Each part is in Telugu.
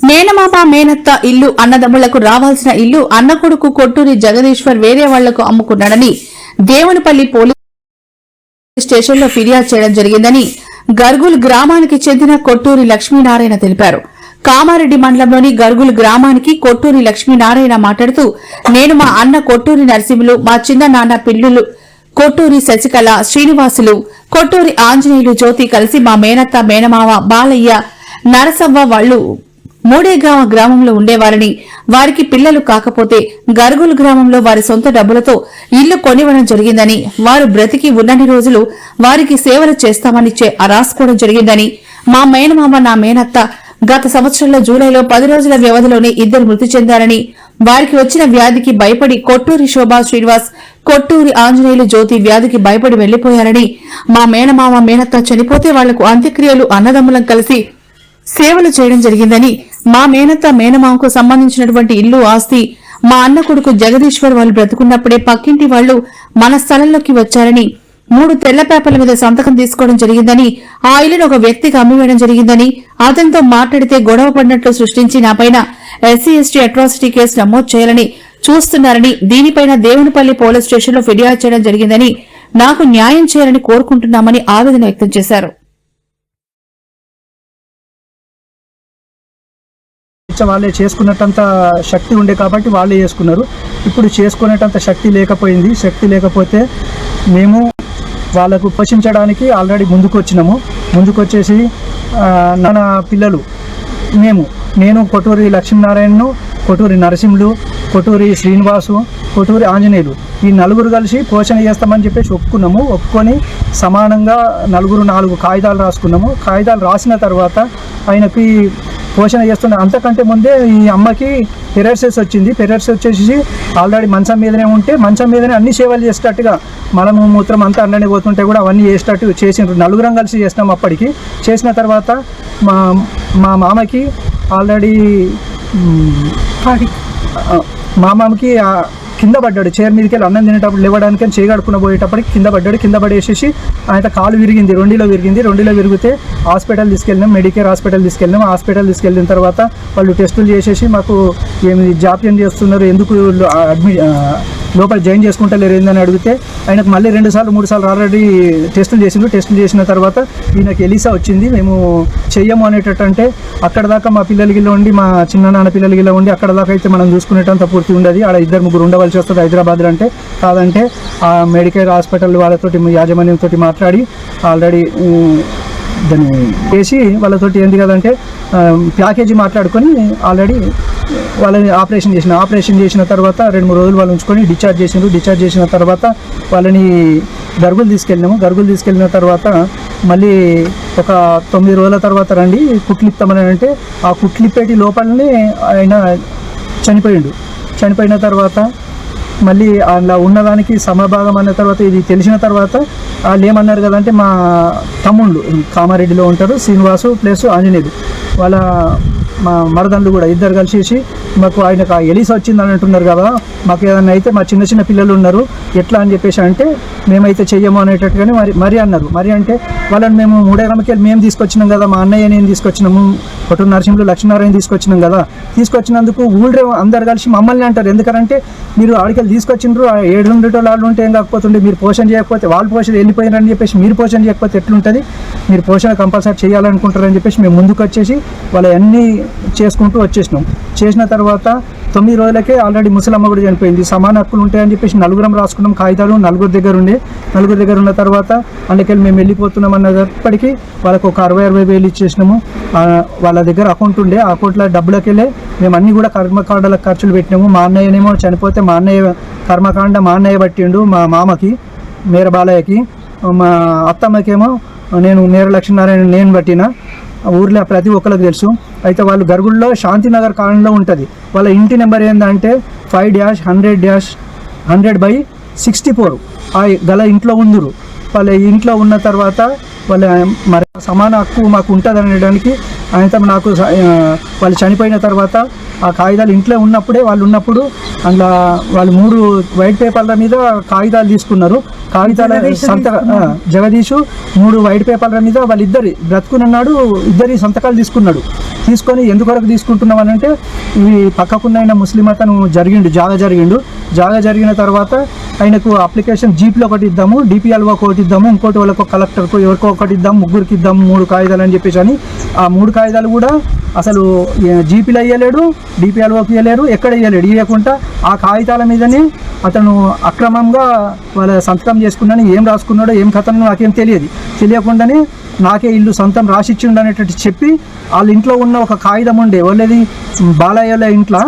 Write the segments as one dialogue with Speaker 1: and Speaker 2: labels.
Speaker 1: మేనమామ మేనత్త ఇల్లు అన్నదమ్ములకు రావాల్సిన ఇల్లు అన్న కొడుకు కొట్టూరి జగదీశ్వర్ వేరే వాళ్ళకు అమ్ముకున్నాడని దేవునిపల్లి పోలీస్ స్టేషన్లో ఫిర్యాదు చేయడం జరిగిందని గర్గుల్ గ్రామానికి చెందిన కొట్టూరి లక్ష్మీనారాయణ తెలిపారు. కామారెడ్డి మండలంలోని గర్గుల్ గ్రామానికి కొట్టూరి లక్ష్మీనారాయణ మాట్లాడుతూ నేను మా అన్న కొట్టూరి నరసింహులు మా చిన్న నాన్న పిల్లులు కొట్టూరి శశికళ శ్రీనివాసులు కొట్టూరి ఆంజనేయులు జ్యోతి కలిసి మా మేనత్త మేనమామ బాలయ్య నరసవ్వ వాళ్ళు మూడేగామ గ్రామంలో ఉండేవారని. వారికి పిల్లలు కాకపోతే గర్గుల్ గ్రామంలో వారి సొంత డబ్బులతో ఇల్లు కొనివ్వడం జరిగిందని వారు బ్రతికి ఉన్నన్ని రోజులు వారికి సేవలు చేస్తామని రాసుకోవడం జరిగిందని. మా మేనమామ నా మేనత్త గత సంవత్సరంలో జూలైలో పది రోజుల వ్యవధిలోనే ఇద్దరు మృతి చెందారని. వారికి వచ్చిన వ్యాధికి భయపడి కొట్టూరి శోభా శ్రీనివాస్ కొట్టూరి ఆంజనేయులు జ్యోతి వ్యాధికి భయపడి వెళ్ళిపోయారని మా మేనమామ మేనత్త చనిపోతే వాళ్ళకు అంత్యక్రియలు అన్నదమ్ములం కలిసి సేవలు చేయడం జరిగిందని మా మేనత్త మేనమామకు సంబంధించినటువంటి ఇల్లు ఆస్తి మా అన్న కొడుకు జగదీశ్వర్ వాళ్ళు బ్రతుకున్నప్పుడే పక్కింటి వాళ్ళు మన స్థలంలోకి వచ్చారని మూడు తెల్ల పేపర్ల మీద సంతకం తీసుకోవడం జరిగిందని ఆ ఇల్లును ఒక వ్యక్తికి అమ్మివేయడం జరిగిందని అతనితో మాట్లాడితే గొడవ పడినట్లు సృష్టించి నాపైన ఎస్సీ ఎస్టీ అట్రాసిటీ కేసు నమోదు చేయాలని చూస్తున్నారని దీనిపైన దేవునిపల్లి పోలీస్ స్టేషన్లో ఫిర్యాదు చేయడం జరిగిందని నాకు న్యాయం చేయాలని కోరుకుంటున్నామని ఆవేదన వ్యక్తం చేశారు.
Speaker 2: వాళ్ళే చేసుకున్నట్టంత శక్తి ఉండే కాబట్టి వాళ్ళే చేసుకున్నారు. ఇప్పుడు చేసుకునేటంత శక్తి లేకపోయింది. శక్తి లేకపోతే మేము వాళ్ళకు పోషించడానికి ఆల్రెడీ ముందుకు వచ్చినాము ముందుకు వచ్చేసి నా నాన్న పిల్లలు మేము నేను కొటూరి లక్ష్మీనారాయణను కొటూరి నరసింహులు కొటూరి శ్రీనివాసు కొటూరి ఆంజనేయులు ఈ నలుగురు కలిసి పోషణ చేస్తామని చెప్పేసి ఒప్పుకున్నాము. ఒప్పుకొని సమానంగా నలుగురు నాలుగు కాగితాలు రాసుకున్నాము. కాగితాలు రాసిన తర్వాత ఆయనకి పోషణ చేస్తున్న అంతకంటే ముందే ఈ అమ్మకి పెరర్సెస్ వచ్చింది. పెరర్స్ వచ్చేసి ఆల్రెడీ మంచం మీదనే ఉంటే మంచం మీదనే అన్ని సేవలు చేసేటట్టుగా మనము మూత్రం అంతా అన్ననే పోతుంటే కూడా అవన్నీ చేసేటట్టు చేసిండ్రు. నలుగురం కలిసి చేసినాం అప్పటికి. చేసిన తర్వాత మా మా మామకి ఆల్రెడీ మ్, మామకి కింద పడ్డాడు. చైర్ మీదకి వెళ్ళి అన్నం తినేటప్పుడు లేవడానికి చేయగడుకున్న పోయేటప్పటికి కింద పడ్డాడు. కింద పడేసేసి ఆయన కాలు విరిగింది. రెండిలో విరిగింది. రెండిలో విరిగితే హాస్పిటల్ తీసుకెళ్ళినాం. మెడికేర్ హాస్పిటల్ తీసుకెళ్ళినాం. హాస్పిటల్ తీసుకెళ్ళిన తర్వాత వాళ్ళు టెస్టులు చేసేసి మాకు ఏమి జాప్యం చేస్తున్నారు? ఎందుకు అడ్మిట్ లోపల జాయిన్ చేసుకుంటలేరు ఏందని అడిగితే ఆయనకు మళ్ళీ రెండు సార్లు మూడు సార్లు ఆల్రెడీ టెస్టులు చేసిండ్రు టెస్టులు చేసిన తర్వాత ఈయనకి ఎలిసా వచ్చింది. మేము చెయ్యము అనేటట్టు అంటే అక్కడ దాకా మా పిల్లలకి ఉండి మా చిన్న నాన్న పిల్లలకి ఉండి అక్కడ దాకా అయితే మనం చూసుకునేటంత పూర్తి ఉండదు. ఆడ ఇద్దరు ముగ్గురు ఉండవలసి వస్తుంది హైదరాబాద్లో అంటే. కాదంటే ఆ మెడికల్ హాస్పిటల్ వాళ్ళతో యాజమాన్యంతో మాట్లాడి ఆల్రెడీ దాన్ని చేసి వాళ్ళతోటి ఏంది కదంటే ప్యాకేజీ మాట్లాడుకొని ఆల్రెడీ వాళ్ళని ఆపరేషన్ చేసిన ఆపరేషన్ చేసిన తర్వాత రెండు మూడు రోజులు వాళ్ళు ఉంచుకొని డిశ్చార్జ్ చేసిండ్రు. డిశ్చార్జ్ చేసిన తర్వాత వాళ్ళని గర్గులు తీసుకెళ్ళినాము. గర్గులు తీసుకెళ్ళిన తర్వాత మళ్ళీ ఒక తొమ్మిది రోజుల తర్వాత రండి కుట్లిప్తామని అంటే ఆ కుట్లిప్పేటి లోపలనే ఆయన చనిపోయిండు. చనిపోయిన తర్వాత మళ్ళీ అలా ఉన్నదానికి సమభాగం అన్న తర్వాత ఇది తెలిసిన తర్వాత వాళ్ళు ఏమన్నారు కదంటే మా తమ్ముళ్ళు కామారెడ్డిలో ఉంటారు శ్రీనివాసు ప్లస్ ఆంజనేయుడు వాళ్ళ మా మరదండ్లు కూడా ఇద్దరు కలిసేసి మాకు ఆయనకు ఆ వచ్చింది అని అంటున్నారు కదా మాకు ఏదైనా అయితే మా చిన్న చిన్న పిల్లలు ఉన్నారు ఎట్లా అని చెప్పేసి అంటే మేమైతే చెయ్యము అనేటట్టుగానే మరి మరి అన్నారు. మరి అంటే వాళ్ళని మేము మూడేళ్ళకి వెళ్ళి మేము తీసుకొచ్చినాం కదా మా అన్నయ్య నేను తీసుకొచ్చినాము కొట్టు నరసింహులు లక్ష్మీనారాయణ తీసుకొచ్చినాం కదా. తీసుకొచ్చినందుకు ఊళ్ళే అందరు కలిసి మమ్మల్ని అంటారు. ఎందుకంటే మీరు ఆడికెళ్ళి తీసుకొచ్చిండ్రు ఆ ఏడు ఉండేటోళ్ళు వాళ్ళు ఉంటే ఏం కాకపోతుండే మీరు పోషణ చేయకపోతే వాళ్ళు పోషణ వెళ్ళిపోయినారని చెప్పేసి మీరు పోషణ చేయకపోతే ఎట్లుంటుంది? మీరు పోషణ కంపల్సరీ చేయాలనుకుంటారని చెప్పేసి మేము ముందుకు వచ్చేసి వాళ్ళ అన్నీ చేసుకుంటూ వచ్చేసినాం. చేసిన తర్వాత తొమ్మిది రోజులకే ఆల్రెడీ ముసలమ్మ కూడా చనిపోయింది. సమాన హక్కులు ఉంటాయని చెప్పేసి నలుగురం రాసుకున్నాం. కాగితాలు నలుగురు దగ్గర ఉండే నలుగురు దగ్గర ఉన్న తర్వాత అందుకని మేము వెళ్ళిపోతున్నాం అన్నప్పటికీ వాళ్ళకు ఒక అరవై అరవై వేలు ఇచ్చేసినాము. వాళ్ళ దగ్గర అకౌంట్ ఉండే ఆ అకౌంట్లో డబ్బులకెళ్ళే మేము అన్ని కూడా కర్మకాండలకు ఖర్చులు పెట్టినాము. మా అన్నయ్యనేమో చనిపోతే మా అన్నయ్య కర్మకాండ మా అన్నయ్య పట్టిండు మా మామకి మేర బాలయ్యకి మా అత్తమ్మకేమో నేను నేర లక్ష్మీనారాయణ నేను పట్టిన. ఊర్లో ప్రతి ఒక్కరికి తెలుసు. అయితే వాళ్ళు గరుగుల్లో శాంతినగర్ కాలనీలో ఉంటుంది. వాళ్ళ ఇంటి నెంబర్ ఏంటంటే five dash hundred dash hundred by sixty four. ఆ గల ఇంట్లో ఉందరు వాళ్ళ ఇంట్లో ఉన్న తర్వాత వాళ్ళ మరి సమాన హక్కు మాకు ఉంటుంది అనడానికి ఆయనతో నాకు వాళ్ళు చనిపోయిన తర్వాత ఆ కాగితాలు ఇంట్లో ఉన్నప్పుడే వాళ్ళు ఉన్నప్పుడు అందులో వాళ్ళు మూడు వైట్ పేపర్ల మీద కాగితాలు తీసుకున్నారు. కాగితాల సంతక ఆ, జగదీషు మూడు వైట్ పేపర్ల మీద వాళ్ళిద్దరి బ్రతుకునున్నాడు ఇద్దరి సంతకాలు తీసుకున్నాడు. తీసుకొని ఎందుకొరకు తీసుకుంటున్నాం అని అంటే ఇవి పక్కకున్న ముస్లిం అతను జరిగిండు జాగా జరిగిండు. జాగా జరిగిన తర్వాత ఆయనకు అప్లికేషన్ జీప్లో ఒకటి ఇద్దాము డిపిఎల్ఓ ఒకటి ఇద్దాము ఇంకోటి వాళ్ళకు కలెక్టర్కు ఎవరికో ఒకటి ఇద్దాం ముగ్గురికి ఇద్దాం మూడు కాగితాలు అని చెప్పేసి అని. ఆ మూడు కాగితాలు కూడా అసలు జీపీలో ఇవ్వలేడు డిపిఎల్ఓకి ఇవ్వలేరు ఎక్కడ ఇవ్వలేడు ఇవ్వకుండా ఆ కాగితాల మీదనే అతను అక్రమంగా వాళ్ళ సంతకం చేసుకున్నాను ఏం రాసుకున్నాడో ఏం కథనో నాకేం తెలియదు. తెలియకుండానే నాకే ఇల్లు సొంతం రాసిచ్చిండు అనేటట్టు చెప్పి వాళ్ళ ఇంట్లో ఉన్న ఒక కాగితం ఉండే వాళ్ళది బాలయ్యల ఇంట్లో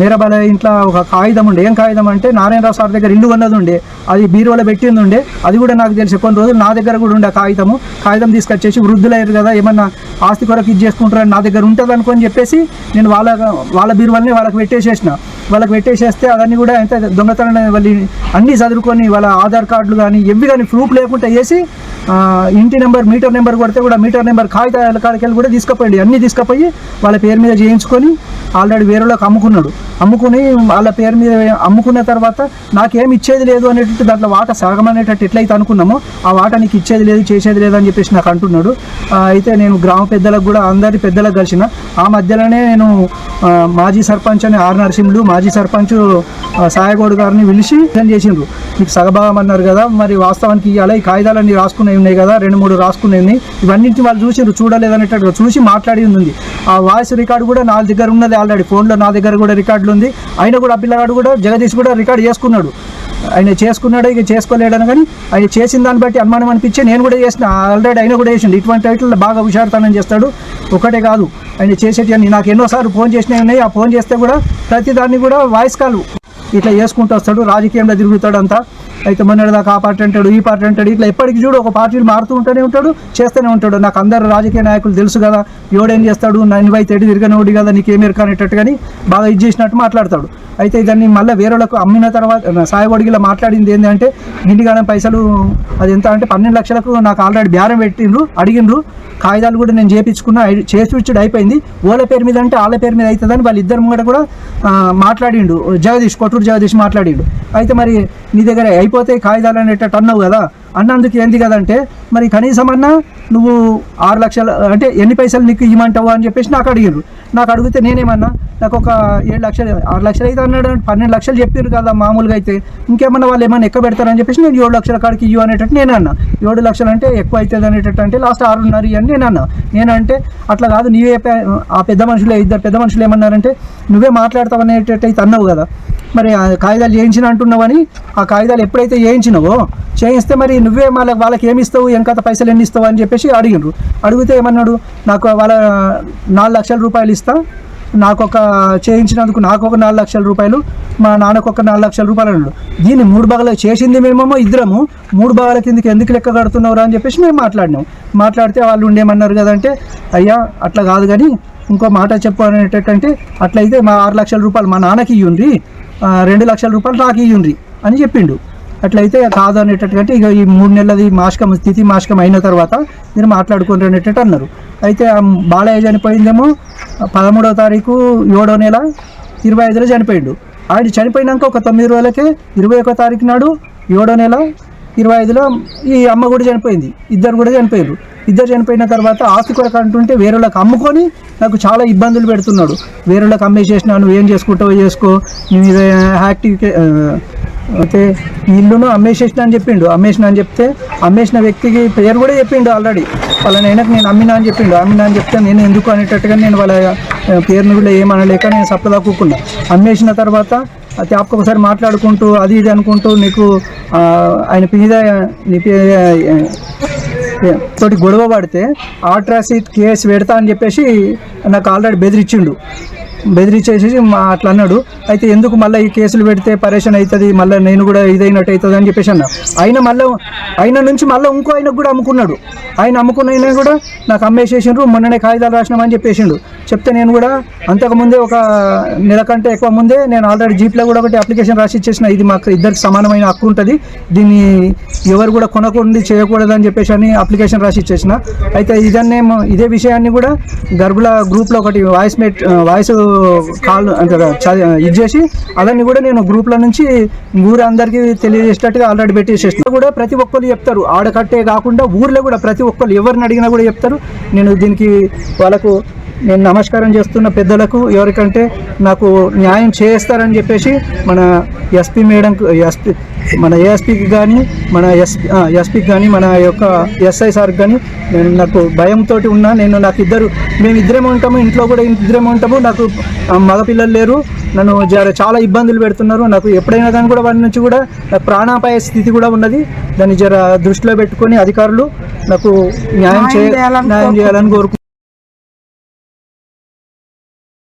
Speaker 2: మేర బాలయ్య ఇంట్లో ఒక కాగితం ఉండే. ఏం కాగితం అంటే నారాయణరావు సార్ దగ్గర ఇల్లు ఉన్నది ఉండే. అది బీరువాలో పెట్టింది ఉండే. అది కూడా నాకు తెలిసి కొన్ని రోజులు నా దగ్గర కూడా ఉండే కాగితము. కాగితం తీసుకొచ్చేసి వృద్ధులయ్యారు కదా ఏమన్నా ఆస్తి కొరకు ఇది చేసుకుంటారని నా దగ్గర ఉంటుంది అనుకొని చెప్పేసి నేను వాళ్ళ వాళ్ళ బీరువాల్ని వాళ్ళకి పెట్టేసేసిన. వాళ్ళకి పెట్టేసేస్తే అవన్నీ కూడా ఎంత దొంగతనం వాళ్ళు అన్నీ చదువుకొని వాళ్ళ ఆధార్ కార్డులు కానీ ఎవి కానీ ప్రూఫ్ లేకుండా వేసి ఇంటి నెంబర్ మీటర్ నెంబర్ కొడితే కూడా మీటర్ నెంబర్ కాగితాల కాడికెళ్ళి కూడా తీసుకుపోయింది అన్నీ తీసుకుపోయి వాళ్ళ పేరు మీద చేయించుకొని ఆల్రెడీ వేరేలోకి అమ్ముకున్నాడు. అమ్ముకుని వాళ్ళ పేరు మీద అమ్ముకున్న తర్వాత నాకేం ఇచ్చేది లేదు అనేటట్టు దాంట్లో వాట సగం అనేటట్టు ఎట్లయితే అనుకున్నామో ఆ వాట నీకు ఇచ్చేది లేదు చేసేది లేదు అని చెప్పేసి నాకు అంటున్నాడు. అయితే నేను గ్రామ పెద్దలకు కూడా అందరి పెద్దలకు కలిసిన ఆ మధ్యలోనే నేను మాజీ సర్పంచ్ అని ఆర్ నరసింహులు మాజీ సర్పంచ్ సాయగోడు గారిని పిలిచి చేసిండ్రు? మీకు సగభాగం అన్నారు కదా మరి వాస్తవానికి ఇవ్వాలి ఈ కాగితాలన్నీ రాసుకునే ఉన్నాయి కదా రెండు మూడు రాసుకునే ఉన్నాయి. ఇవన్నీ వాళ్ళు చూసిండ్రు చూడలేదనేటట్టు చూసి మాట్లాడి ఉంది. ఆ వాయిస్ రికార్డు కూడా నా దగ్గర ఉన్నది ఆల్రెడీ. ఫోన్లో నా దగ్గర కూడా రికార్డులు ఉంది. ఆయన కూడా ఆ పిల్లగాడు కూడా జగదీష్ కూడా రికార్డు చేసుకున్నాడు. ఆయన చేసుకున్నాడు ఇక చేసుకోలేడని కానీ ఆయన చేసిన దాన్ని బట్టి అనుమానం అనిపించి నేను కూడా చేసిన. ఆల్రెడీ ఆయన కూడా చేసిండు. ఇటువంటి టైటిల్ బాగా హుషారుతనం చేస్తాడు. ఒకటే కాదు ఆయన చేసేటి అని నాకు ఎన్నోసార్లు ఫోన్ చేసినవి ఉన్నాయి. ఆ ఫోన్ చేస్తే కూడా ప్రతి దాన్ని కూడా వాయిస్ కాల్ ఇట్లా చేసుకుంటూ వస్తాడు. రాజకీయంలో తిరుగుతాడంతా. అయితే మొన్నటి దాకా ఆ పార్టీ అంటాడు ఈ పార్టీ అంటాడు ఇట్లా ఎప్పటికి చూడు ఒక పార్టీలు మారుతూ ఉంటూనే ఉంటాడు చేస్తూనే ఉంటాడు. నాకు అందరు రాజకీయ నాయకులు తెలుసు కదా ఎవడేం చేస్తాడు నన్ను అయితే ఎడి తిరగనోడి కదా నీకేం ఎరకనేటట్టు కానీ బాగా ఇది చేసినట్టు మాట్లాడతాడు. అయితే దాన్ని మళ్ళీ వేరే వాళ్ళకు అమ్మిన తర్వాత సాయబడిగిలా మాట్లాడింది ఏంటంటే ఇంటిగానే పైసలు అది ఎంత అంటే పన్నెండు లక్షలకు నాకు ఆల్రెడీ బేరం పెట్టిండ్రు అడిగిండ్రు. కాగితాలు కూడా నేను చేపించుకున్నా ఐ- చేసి ఇచ్చుడు అయిపోయింది. ఓల పేరు మీద అంటే వాళ్ళ పేరు మీద అవుతుందని వాళ్ళిద్దరు ముంగట కూడా మాట్లాడిండు. జగదీష్ కొట్టూరు జగదీష్ మాట్లాడిండు. అయితే మరి నీ దగ్గర అయిపోతే కాగితాలు అనేట టన్ అవు కదా? అన్నందుకు ఏంది కదంటే మరి కనీసం అన్నా నువ్వు ఆరు లక్షలు అంటే ఎన్ని పైసలు నీకు ఇవ్వమంటావు అని చెప్పేసి నాకు అడిగారు నాకు అడిగితే నేనేమన్నా నాకు ఒక ఏడు లక్షలు ఆరు లక్షలు అయితే అన్నాడు పన్నెండు లక్షలు చెప్పారు కదా మామూలుగా అయితే. ఇంకేమన్నా వాళ్ళు ఏమన్నా ఎక్కువ పెడతారని చెప్పేసి నేను ఏడు లక్షల కాడికి ఇవ్వు అనేటట్టు నేను అన్నా. ఏడు లక్షలు అంటే ఎక్కువ అవుతుంది అనేటట్టు అంటే లాస్ట్ ఆరున్నర అని నేను అన్నా. నేనంటే అట్లా కాదు నీవే ఆ పెద్ద మనుషులే ఇద్దరు పెద్ద మనుషులు ఏమన్నారంటే నువ్వే మాట్లాడతావు అనేటట్టు అయితే అన్నావు కదా. మరి ఆ కాగితాలు చేయించిన అంటున్నావని ఆ కాగితాలు ఎప్పుడైతే చేయించినావో చేయిస్తే మరి నువ్వే మళ్ళీ వాళ్ళకి ఏమి ఇస్తావు ఎంత పైసలు ఎన్ని ఇస్తావు అని చెప్పేసి అడిగిండ్రు. అడిగితే ఏమన్నాడు? నాకు వాళ్ళ నాలుగు లక్షల రూపాయలు ఇస్తా. నాకు ఒక చేయించినందుకు నాకు ఒక నాలుగు లక్షల రూపాయలు. మా నాన్నకు ఒక నాలుగు లక్షల రూపాయలు అన్నాడు. దీన్ని మూడు భాగాలు చేసింది మేమేమో ఇద్దరము. మూడు భాగాల కిందకి ఎందుకు లెక్క కడుతున్నావురా అని చెప్పేసి మేము మాట్లాడినాం. మాట్లాడితే వాళ్ళు ఉండేమన్నారు కదంటే అయ్యా అట్లా కాదు కానీ ఇంకో మాట చెప్పు అనేటంటే అట్లయితే మా ఆరు లక్షల రూపాయలు మా నాన్నకి ఇయ్యుండ్రి. రెండు లక్షల రూపాయలు నాకు ఇయ్యుండ్రి అని చెప్పిండు. అట్లయితే కాదు అనేటటువంటి ఇక ఈ మూడు నెలలది మాషకం స్థితి మాషకం అయిన తర్వాత మీరు మాట్లాడుకుంటారు అనేటట్టు అన్నారు. అయితే ఆ బాలయ్య చనిపోయిందేమో పదమూడవ తారీఖు ఏడో నెల ఇరవై ఐదులో చనిపోయిండు. ఆయన చనిపోయినాక ఒక తొమ్మిది రోజులకే ఇరవై ఒక తారీఖు నాడు ఏడో నెల ఇరవై ఐదులో ఈ అమ్మ కూడా చనిపోయింది. ఇద్దరు కూడా చనిపోయారు ఇద్దరు చనిపోయిన తర్వాత ఆస్తి కొరకు అంటుంటే వేరేళ్ళకి అమ్ముకొని నాకు చాలా ఇబ్బందులు పెడుతున్నాడు. వేరేళ్ళకి అమ్మేసేసినాను నువ్వు ఏం చేసుకుంటావో చేసుకో నీ మీద యాక్టివ్ అయితే ఇల్లును అమ్మేసేసిన అని చెప్పిండు. అమ్మేసిన అని చెప్తే అమ్మేసిన వ్యక్తికి పేరు కూడా చెప్పిండు ఆల్రెడీ. వాళ్ళ నేనకు నేను అమ్మినా అని చెప్పిండు. అమ్మినా అని చెప్తే నేను ఎందుకు అనేటట్టుగా నేను వాళ్ళ పేరును కూడా ఏమనలేక నేను సప్లదా కూకున్నా. అమ్మేసిన తర్వాత అది ఒక్కొక్కసారి ఒకసారి మాట్లాడుకుంటూ అది ఇది అనుకుంటూ నీకు ఆయన మీద నీ పే- తోటి గొడవ పడితే ఆట్రాసిట్ కేసు పెడతా అని చెప్పేసి నాకు ఆల్రెడీ బెదిరించిండు బెదిరించేసి మా అట్లా అన్నాడు. అయితే ఎందుకు మళ్ళీ ఈ కేసులు పెడితే పరేషన్ అవుతుంది? మళ్ళీ నేను కూడా ఇదైనట్టు అవుతుంది అని చెప్పేసి అన్నా. ఆయన మళ్ళీ ఆయన నుంచి మళ్ళీ ఇంకో ఆయనకు కూడా అమ్ముకున్నాడు. ఆయన అమ్ముకున్న ఆయన కూడా నాకు అమ్మేసేసిండ్రు మొన్ననే కాగితాలు రాసినామని చెప్పేసిండు. చెప్తే నేను కూడా అంతకుముందే ఒక నెల కంటే ఎక్కువ ముందే నేను ఆల్రెడీ జీప్లో కూడా ఒకటి అప్లికేషన్ రాసి ఇచ్చేసిన. ఇది మాకు ఇద్దరికి సమానమైన హక్కు ఉంటుంది. దీన్ని ఎవరు కూడా కొనకూడదు చేయకూడదు అని చెప్పేసి అని అప్లికేషన్ రాసి ఇచ్చేసిన. అయితే ఇదన్నే ఇదే విషయాన్ని కూడా గర్భుల గ్రూప్లో ఒకటి వాయిస్ మెట్ వాయిస్ కాల్ అంటే చ- ఇది చేసి అవన్నీ కూడా నేను గ్రూప్ల నుంచి ఊరు అందరికీ తెలియజేసేటట్టుగా ఆల్రెడీ పెట్టేసేసిన. కూడా ప్రతి ఒక్కరు చెప్తారు. ఆడకట్టే కాకుండా ఊర్లో కూడా ప్రతి ఒక్కరు ఎవరిని అడిగినా కూడా చెప్తారు. నేను దీనికి వాళ్ళకు నేను నమస్కారం చేస్తున్న పెద్దలకు ఎవరికంటే నాకు న్యాయం చేస్తారని చెప్పేసి మన ఎస్పీ మేడం ఎస్పీ మన ఏఎస్పీకి కానీ మన ఎస్పీ ఎస్పీకి కానీ మన యొక్క ఎస్ఐ సార్కి కానీ నేను నాకు భయంతో ఉన్నా. నేను నాకు ఇద్దరు మేము ఇద్దరేమో ఉంటాము ఇంట్లో కూడా ఇద్దరేమో ఉంటాము. నాకు మగపిల్లలు లేరు. నన్ను జర చాలా ఇబ్బందులు పెడుతున్నారు. నాకు ఎప్పుడైనా కానీ కూడా వారి నుంచి కూడా నాకు ప్రాణాపాయ స్థితి కూడా ఉన్నది. దాన్ని జర దృష్టిలో పెట్టుకొని అధికారులు నాకు న్యాయం చేయ న్యాయం చేయాలని కోరుకుంటున్నాను